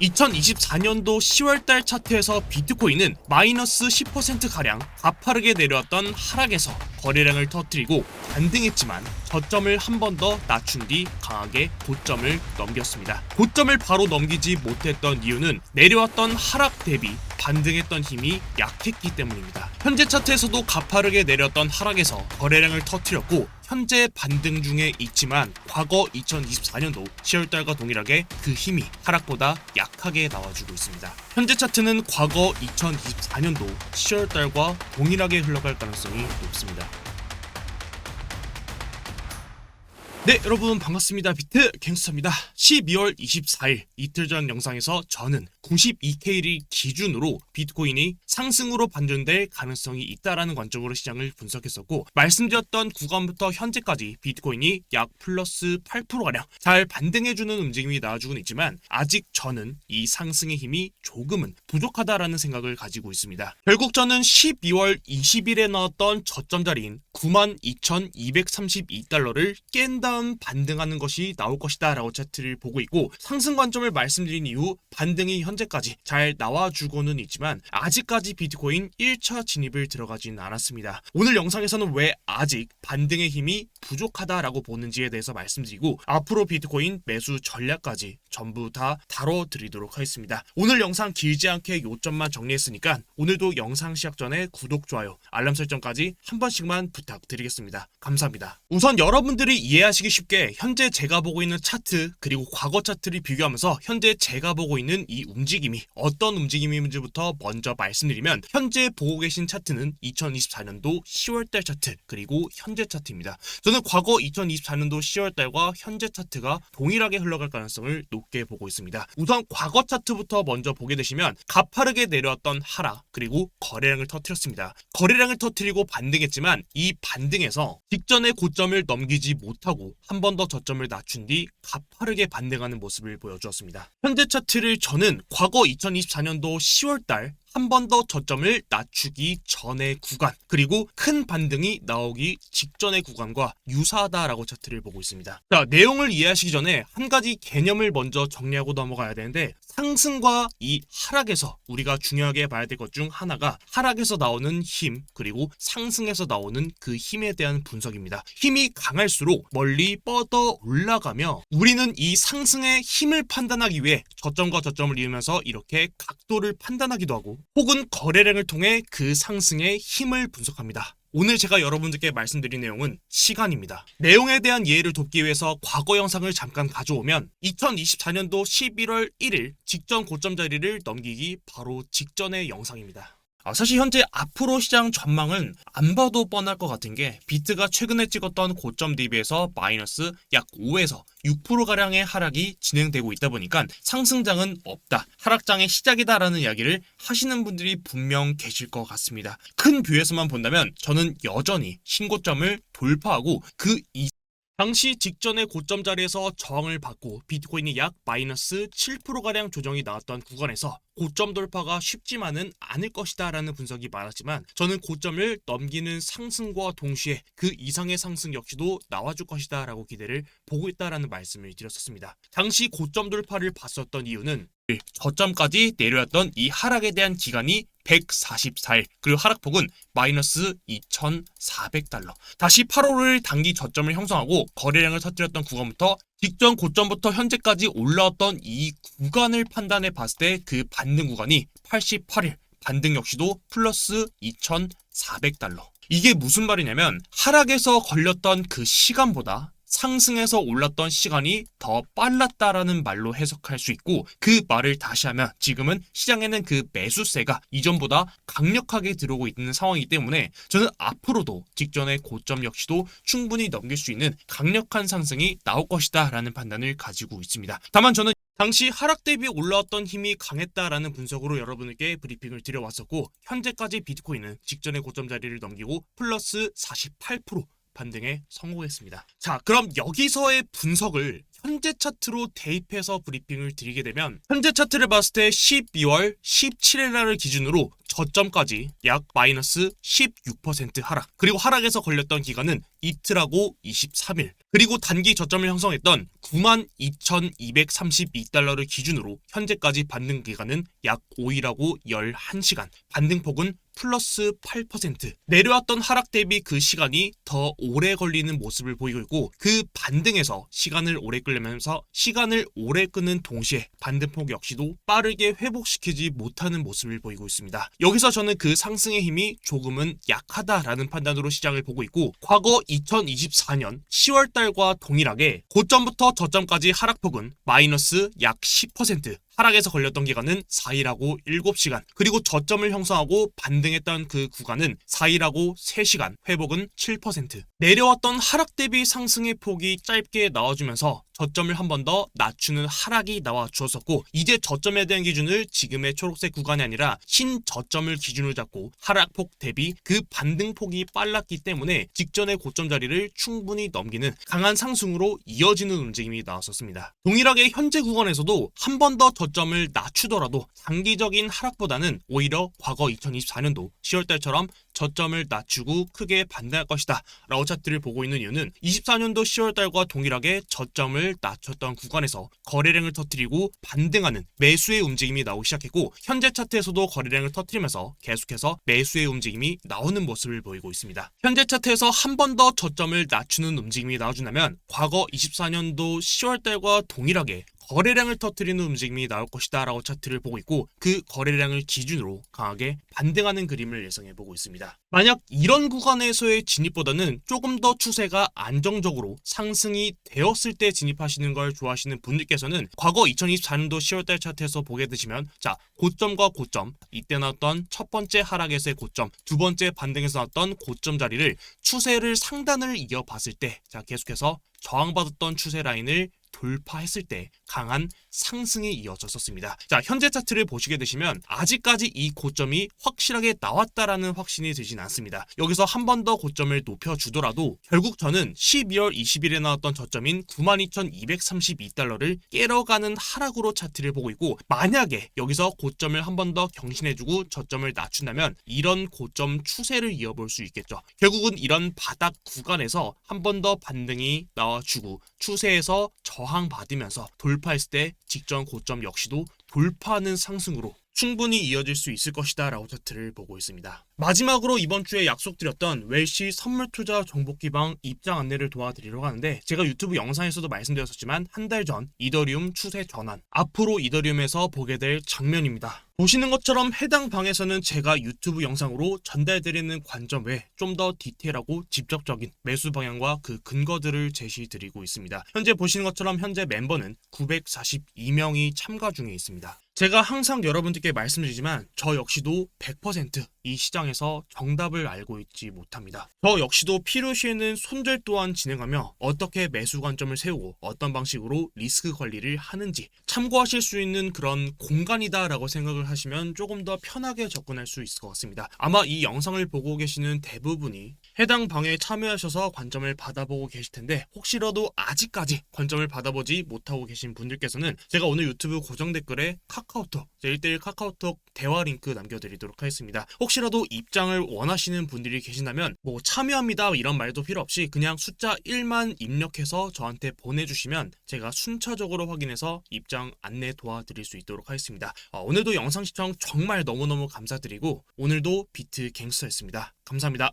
2024년도 10월달 차트에서 비트코인은 마이너스 10%가량 가파르게 내려왔던 하락에서 거래량을 터뜨리고 반등했지만 저점을 한 번 더 낮춘 뒤 강하게 고점을 넘겼습니다. 고점을 바로 넘기지 못했던 이유는 내려왔던 하락 대비 반등했던 힘이 약했기 때문입니다. 현재 차트에서도 가파르게 내렸던 하락에서 거래량을 터뜨렸고 현재 반등 중에 있지만 과거 2024년도 10월달과 동일하게 그 힘이 하락보다 약하게 나와주고 있습니다. 현재 차트는 과거 2024년도 10월달과 동일하게 흘러갈 가능성이 높습니다. 네 여러분 반갑습니다 비트 갱스터입니다 12월 24일 이틀 전 영상에서 저는 92K를 기준으로 비트코인이 상승으로 반전될 가능성이 있다라는 관점으로 시장을 분석했었고 말씀드렸던 구간부터 현재까지 비트코인이 약 플러스 8%가량 잘 반등해주는 움직임이 나와주고는 있지만 아직 저는 이 상승의 힘이 조금은 부족하다라는 생각을 가지고 있습니다. 결국 저는 12월 20일에 나왔던 저점 자리인 92,232달러를 깬 다음 반등하는 것이 나올 것이다 라고 차트를 보고 있고 상승 관점을 말씀드린 이후 반등이 현 재까지 잘 나와주고는 있지만 아직까지 비트코인 1차 진입을 들어가진 않았습니다. 오늘 영상에서는 왜 아직 반등의 힘이 부족하다라고 보는지에 대해서 말씀드리고 앞으로 비트코인 매수 전략까지 전부 다 다뤄드리도록 하겠습니다. 오늘 영상 길지 않게 요점만 정리했으니까 오늘도 영상 시작 전에 구독, 좋아요, 알람 설정까지 한 번씩만 부탁드리겠습니다. 감사합니다. 우선 여러분들이 이해하시기 쉽게 현재 제가 보고 있는 차트 그리고 과거 차트를 비교하면서 현재 제가 보고 있는 이 움직임 이 어떤 움직임인지부터 먼저 말씀드리면 현재 보고 계신 차트는 2024년도 10월달 차트 그리고 현재 차트입니다. 저는 과거 2024년도 10월달과 현재 차트가 동일하게 흘러갈 가능성을 높게 보고 있습니다. 우선 과거 차트부터 먼저 보게 되시면 가파르게 내려왔던 하락 그리고 거래량을 터뜨렸습니다. 거래량을 터뜨리고 반등했지만 이 반등에서 직전의 고점을 넘기지 못하고 한 번 더 저점을 낮춘 뒤 가파르게 반등하는 모습을 보여주었습니다. 현재 차트를 저는 과거 2024년도 10월달 한 번 더 저점을 낮추기 전의 구간 그리고 큰 반등이 나오기 직전의 구간과 유사하다라고 차트를 보고 있습니다. 자 내용을 이해하시기 전에 한 가지 개념을 먼저 정리하고 넘어가야 되는데 상승과 이 하락에서 우리가 중요하게 봐야 될 것 중 하나가 하락에서 나오는 힘 그리고 상승에서 나오는 그 힘에 대한 분석입니다. 힘이 강할수록 멀리 뻗어 올라가며 우리는 이 상승의 힘을 판단하기 위해 저점과 저점을 이으면서 이렇게 각도를 판단하기도 하고 혹은 거래량을 통해 그 상승의 힘을 분석합니다. 오늘 제가 여러분들께 말씀드린 내용은 시간입니다. 내용에 대한 이해를 돕기 위해서 과거 영상을 잠깐 가져오면 2024년도 11월 1일 직전 고점 자리를 넘기기 바로 직전의 영상입니다. 아, 사실 현재 앞으로 시장 전망은 안 봐도 뻔할 것 같은 게 비트가 최근에 찍었던 고점 대비해서 마이너스 약 5에서 6%가량의 하락이 진행되고 있다 보니까 상승장은 없다. 하락장의 시작이다라는 이야기를 하시는 분들이 분명 계실 것 같습니다. 큰 뷰에서만 본다면 저는 여전히 신고점을 돌파하고 그 이... 당시 직전의 고점 자리에서 저항을 받고 비트코인이 약 마이너스 7%가량 조정이 나왔던 구간에서 고점 돌파가 쉽지만은 않을 것이다 라는 분석이 많았지만 저는 고점을 넘기는 상승과 동시에 그 이상의 상승 역시도 나와줄 것이다 라고 기대를 보고 있다라는 말씀을 드렸었습니다. 당시 고점 돌파를 봤었던 이유는 저점까지 내려왔던 이 하락에 대한 기간이 144일 그리고 하락폭은 마이너스 2,400달러 다시 8월을 단기 저점을 형성하고 거래량을 터뜨렸던 구간부터 직전 고점부터 현재까지 올라왔던 이 구간을 판단해 봤을 때 그 반등 구간이 88일. 반등 역시도 플러스 2,400달러. 이게 무슨 말이냐면 하락에서 걸렸던 그 시간보다 상승해서 올랐던 시간이 더 빨랐다라는 말로 해석할 수 있고 그 말을 다시 하면 지금은 시장에는 그 매수세가 이전보다 강력하게 들어오고 있는 상황이기 때문에 저는 앞으로도 직전의 고점 역시도 충분히 넘길 수 있는 강력한 상승이 나올 것이다 라는 판단을 가지고 있습니다. 다만 저는 당시 하락 대비 올라왔던 힘이 강했다라는 분석으로 여러분에게 브리핑을 드려왔었고 현재까지 비트코인은 직전의 고점 자리를 넘기고 플러스 48% 반등에 성공했습니다. 자, 그럼 여기서의 분석을 현재 차트로 대입해서 브리핑을 드리게 되면 현재 차트를 봤을 때 12월 17일 날을 기준으로 저점까지 약 마이너스 16% 하락. 그리고 하락에서 걸렸던 기간은 이틀하고 23일. 그리고 단기 저점을 형성했던 92,232달러를 기준으로 현재까지 반등 기간은 약 5일하고 11시간. 반등폭은 플러스 8% 내려왔던 하락 대비 그 시간이 더 오래 걸리는 모습을 보이고 있고 그 반등에서 시간을 오래 끌려면서 시간을 오래 끄는 동시에 반등폭 역시도 빠르게 회복시키지 못하는 모습을 보이고 있습니다. 여기서 저는 그 상승의 힘이 조금은 약하다라는 판단으로 시장을 보고 있고 과거 2024년 10월 달과 동일하게 고점부터 저점까지 하락폭은 마이너스 약 10% 하락에서 걸렸던 기간은 4일하고 7시간, 그리고 저점을 형성하고 반등했던 그 구간은 4일하고 3시간, 회복은 7%. 내려왔던 하락 대비 상승의 폭이 짧게 나와주면서 저점을 한 번 더 낮추는 하락이 나와 주었었고 이제 저점에 대한 기준을 지금의 초록색 구간이 아니라 신 저점을 기준으로 잡고 하락폭 대비 그 반등폭이 빨랐기 때문에 직전의 고점 자리를 충분히 넘기는 강한 상승으로 이어지는 움직임이 나왔었습니다. 동일하게 현재 구간에서도 한 번 더 저점을 낮추더라도 단기적인 하락보다는 오히려 과거 2024년도 10월달처럼 저점을 낮추고 크게 반등할 것이다. 라고 차트를 보고 있는 이유는 24년도 10월달과 동일하게 저점을 낮췄던 구간에서 거래량을 터뜨리고 반등하는 매수의 움직임이 나오기 시작했고 현재 차트에서도 거래량을 터뜨리면서 계속해서 매수의 움직임이 나오는 모습을 보이고 있습니다. 현재 차트에서 한 번 더 저점을 낮추는 움직임이 나와준다면 과거 24년도 10월달과 동일하게 거래량을 터뜨리는 움직임이 나올 것이다 라고 차트를 보고 있고 그 거래량을 기준으로 강하게 반등하는 그림을 예상해 보고 있습니다. 만약 이런 구간에서의 진입보다는 조금 더 추세가 안정적으로 상승이 되었을 때 진입하시는 걸 좋아하시는 분들께서는 과거 2024년도 10월달 차트에서 보게 되시면 자 고점과 고점 이때 나왔던 첫 번째 하락에서의 고점 두 번째 반등에서 나왔던 고점 자리를 추세를 상단을 이어봤을 때 자 계속해서 저항받았던 추세 라인을 돌파했을 때 강한 상승이 이어졌었습니다. 자, 현재 차트를 보시게 되시면 아직까지 이 고점이 확실하게 나왔다라는 확신이 들진 않습니다. 여기서 한 번 더 고점을 높여주더라도 결국 저는 12월 20일에 나왔던 저점인 92,232달러를 깨러가는 하락으로 차트를 보고 있고 만약에 여기서 고점을 한 번 더 경신해주고 저점을 낮춘다면 이런 고점 추세를 이어볼 수 있겠죠. 결국은 이런 바닥 구간에서 한 번 더 반등이 나와주고 추세에서 저 항받으면서 돌파했을 때 직전 고점 역시도 돌파하는 상승으로 충분히 이어질 수 있을 것이다 라고 차트를 보고 있습니다. 마지막으로 이번 주에 약속드렸던 웰시 선물 투자 정보 기방 입장 안내를 도와드리려고 하는데 제가 유튜브 영상에서도 말씀드렸었지만 한 달 전 이더리움 추세 전환 앞으로 이더리움에서 보게 될 장면입니다. 보시는 것처럼 해당 방에서는 제가 유튜브 영상으로 전달드리는 관점 외 좀 더 디테일하고 직접적인 매수 방향과 그 근거들을 제시드리고 있습니다. 현재 보시는 것처럼 현재 멤버는 942명이 참가 중에 있습니다. 제가 항상 여러분들께 말씀드리지만 저 역시도 100%이 시장에서 정답을 알고 있지 못합니다. 저 역시도 필요시에는 손절 또한 진행하며 어떻게 매수 관점을 세우고 어떤 방식으로 리스크 관리를 하는지 참고하실 수 있는 그런 공간이다라고 생각을 하시면 조금 더 편하게 접근할 수 있을 것 같습니다. 아마 이 영상을 보고 계시는 대부분이 해당 방에 참여하셔서 관점을 받아보고 계실 텐데 혹시라도 아직까지 관점을 받아보지 못하고 계신 분들께서는 제가 오늘 유튜브 고정 댓글에 카 카오톡 제 1대1 카카오톡 대화 링크 남겨드리도록 하겠습니다. 혹시라도 입장을 원하시는 분들이 계신다면 뭐 참여합니다 이런 말도 필요 없이 그냥 숫자 1만 입력해서 저한테 보내주시면 제가 순차적으로 확인해서 입장 안내 도와드릴 수 있도록 하겠습니다. 어, 오늘도 영상 시청 정말 너무너무 감사드리고 오늘도 비트 갱스터였습니다. 감사합니다.